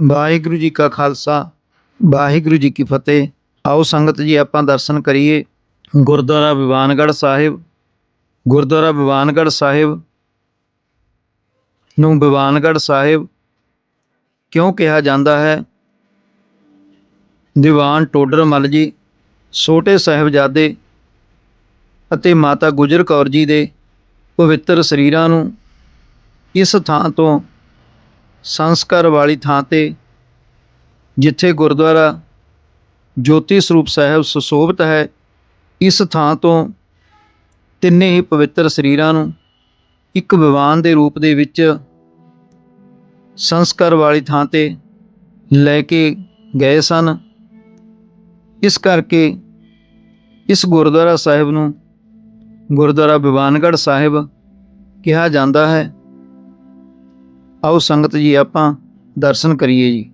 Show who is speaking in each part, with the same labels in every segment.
Speaker 1: ਵਾਹਿਗੁਰੂ ਜੀ ਕਾ ਖਾਲਸਾ, ਵਾਹਿਗੁਰੂ ਜੀ ਕੀ ਫਤਿਹ। ਆਓ ਸੰਗਤ ਜੀ, ਆਪਾਂ ਦਰਸ਼ਨ ਕਰੀਏ। ਗੁਰਦੁਆਰਾ ਵਿਵਾਨਗੜ੍ਹ ਸਾਹਿਬ, ਗੁਰਦੁਆਰਾ ਵਿਵਾਨਗੜ੍ਹ ਸਾਹਿਬ ਨੂੰ ਵਿਵਾਨਗੜ੍ਹ ਸਾਹਿਬ ਕਿਉਂ ਕਿਹਾ ਜਾਂਦਾ ਹੈ? ਦੀਵਾਨ ਟੋਡਰ ਮੱਲ ਜੀ, ਛੋਟੇ ਸਾਹਿਬਜ਼ਾਦੇ ਅਤੇ ਮਾਤਾ ਗੁਜਰ ਕੌਰ ਜੀ ਦੇ ਪਵਿੱਤਰ ਸਰੀਰਾਂ ਨੂੰ ਇਸ ਥਾਂ ਤੋਂ ਸੰਸਕਾਰ ਵਾਲੀ ਥਾਂ ਤੇ, ਜਿੱਥੇ ਗੁਰਦੁਆਰਾ ਜੋਤੀ ਸਰੂਪ ਸਾਹਿਬ ਸੁਸ਼ੋਭਿਤ ਹੈ, ਇਸ ਥਾਂ ਤੋਂ ਤਿੰਨੇ ਹੀ ਪਵਿੱਤਰ ਸਰੀਰਾਂ ਨੂੰ ਇੱਕ ਵਿਵਾਨ ਦੇ ਰੂਪ ਦੇ ਵਿੱਚ ਸੰਸਕਾਰ ਵਾਲੀ ਥਾਂ ਤੇ ਲੈ ਕੇ ਗਏ ਸਨ। ਇਸ ਕਰਕੇ ਇਸ ਗੁਰਦੁਆਰਾ ਸਾਹਿਬ ਨੂੰ ਗੁਰਦੁਆਰਾ ਬਿਵਾਨਗੜ੍ਹ ਸਾਹਿਬ ਕਿਹਾ ਜਾਂਦਾ ਹੈ। ਆਓ ਸੰਗਤ ਜੀ ਆਪਾਂ ਦਰਸ਼ਨ ਕਰੀਏ ਜੀ।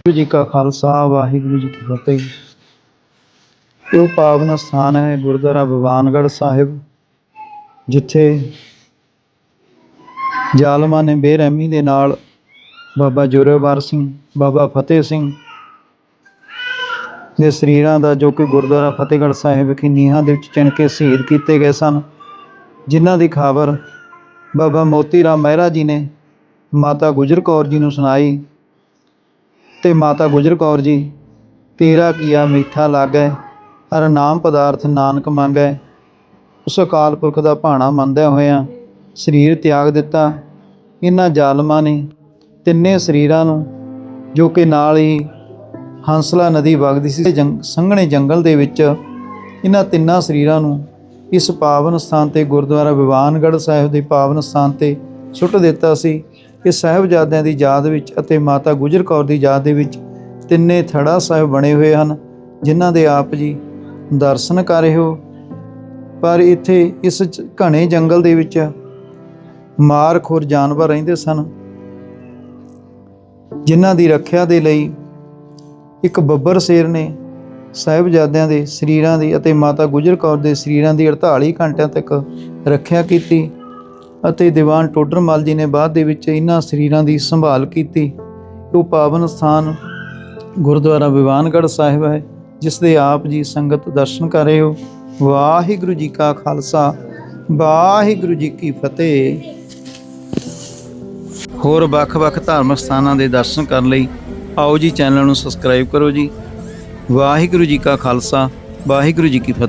Speaker 1: ਵਾਹਿਗੁਰੂ ਜੀ ਕਾ ਖਾਲਸਾ ਵਾਹਿਗੁਰੂ ਜੀ ਕੀ ਫਤਿਹ ਇਹ ਪਾਵਨ ਸਥਾਨ ਹੈ ਗੁਰਦੁਆਰਾ ਬਿਵਾਨਗੜ੍ਹ ਸਾਹਿਬ ਜਿੱਥੇ ਜ਼ਾਲਮਾਂ ਨੇ ਬੇਰਹਿਮੀ ਦੇ ਨਾਲ ਬਾਬਾ ਜੋਰਾਵਰ ਸਿੰਘ, ਬਾਬਾ ਫਤਿਹ ਸਿੰਘ ਦੇ ਸਰੀਰਾਂ ਦਾ ਜੋ ਕਿ ਗੁਰਦੁਆਰਾ ਫਤਿਹਗੜ੍ਹ ਸਾਹਿਬ ਵਿਖੇ ਨੀਹਾਂ ਦੇ ਵਿੱਚ ਚਿਣ ਕੇ ਸ਼ਹੀਦ ਕੀਤੇ ਗਏ ਸਨ, ਜਿਨ੍ਹਾਂ ਦੀ ਖਬਰ ਬਾਬਾ ਮੋਤੀ ਰਾਮ ਮਹਿਰਾ ਜੀ ਨੇ ਮਾਤਾ ਗੁਜਰ ਕੌਰ ਜੀ ਨੂੰ ਸੁਣਾਈ ਤੇ ਮਾਤਾ ਗੁਜਰ ਕੌਰ ਜੀ ਤੇਰਾ ਕੀਆ ਮਿੱਠਾ ਲਾਗੈ, ਹਰ ਨਾਮ ਪਦਾਰਥ ਨਾਨਕ ਮੰਗੈ, ਉਸ ਅਕਾਲ ਪੁਰਖ ਦਾ ਭਾਣਾ ਮੰਨਦਿਆਂ ਹੋਇਆਂ ਸਰੀਰ ਤਿਆਗ ਦਿੱਤਾ। ਇਹਨਾਂ ਜ਼ਾਲਮਾਂ ਨੇ ਤਿੰਨੇ ਸਰੀਰਾਂ ਨੂੰ, ਜੋ ਕਿ ਨਾਲ ਹੀ ਹੰਸਲਾ ਨਦੀ ਵਗਦੀ ਸੀ, ਜੰਗ, ਸੰਘਣੇ ਜੰਗਲ ਦੇ ਵਿੱਚ ਇਹਨਾਂ ਤਿੰਨਾਂ ਸਰੀਰਾਂ ਨੂੰ ਇਸ ਪਾਵਨ ਸਥਾਨ ਤੇ ਗੁਰਦੁਆਰਾ ਵਿਵਾਨਗੜ੍ਹ ਸਾਹਿਬ ਦੇ ਪਾਵਨ ਸਥਾਨ ਤੇ ਸੁੱਟ ਦਿੱਤਾ ਸੀ। ਕਿ ਸਾਹਿਬਜ਼ਾਦਿਆਂ ਦੀ ਯਾਦ ਵਿੱਚ ਅਤੇ ਮਾਤਾ ਗੁਜਰ ਕੌਰ ਦੀ ਯਾਦ ਦੇ ਵਿੱਚ ਤਿੰਨੇ ਥੜਾ ਸਾਹਿਬ ਬਣੇ ਹੋਏ ਹਨ, ਜਿਨ੍ਹਾਂ ਦੇ ਆਪ ਜੀ ਦਰਸ਼ਨ ਕਰ ਰਹੇ ਹੋ। ਪਰ ਇੱਥੇ ਇਸ ਘਣੇ ਜੰਗਲ ਦੇ ਵਿੱਚ ਮਾਰ ਮਾਰਖੋਰ ਜਾਨਵਰ ਰਹਿੰਦੇ ਸਨ। ਜਿਨ੍ਹਾਂ ਦੀ ਰੱਖਿਆ ਦੇ ਲਈ ਇੱਕ ਬੱਬਰ ਸ਼ੇਰ ਨੇ ਸਾਹਿਬਜ਼ਾਦਿਆਂ ਦੇ ਸਰੀਰਾਂ ਦੀ ਅਤੇ ਮਾਤਾ ਗੁਜਰ ਕੌਰ ਦੇ ਸਰੀਰਾਂ ਦੀ 48 ਘੰਟਿਆਂ ਤੱਕ ਰੱਖਿਆ ਕੀਤੀ ਅਤੇ ਦੀਵਾਨ ਟੋਡਰਮਲ ਜੀ ਨੇ ਬਾਅਦ ਦੇ ਵਿੱਚ ਇਹਨਾਂ ਸਰੀਰਾਂ ਦੀ ਸੰਭਾਲ ਕੀਤੀ। ਉਹ ਪਾਵਨ ਸਥਾਨ ਗੁਰਦੁਆਰਾ ਵਿਵਾਨਗੜ੍ਹ ਸਾਹਿਬ ਹੈ, ਜਿਸ ਦੇ ਆਪ ਜੀ ਸੰਗਤ ਦਰਸ਼ਨ ਕਰ ਰਹੇ ਹੋ। ਵਾਹਿਗੁਰੂ ਜੀ ਕਾ ਖਾਲਸਾ, ਵਾਹਿਗੁਰੂ ਜੀ ਕੀ ਫਤਿਹ। ਹੋਰ ਵੱਖ-ਵੱਖ ਧਾਰਮਿਕ ਸਥਾਨਾਂ ਦੇ ਦਰਸ਼ਨ ਕਰਨ ਲਈ ਆਓ ਜੀ ਚੈਨਲ ਨੂੰ ਸਬਸਕ੍ਰਾਈਬ ਕਰੋ ਜੀ। ਵਾਹਿਗੁਰੂ ਜੀ ਕਾ ਖਾਲਸਾ, ਵਾਹਿਗੁਰੂ ਜੀ ਕੀ ਫਤਿਹ।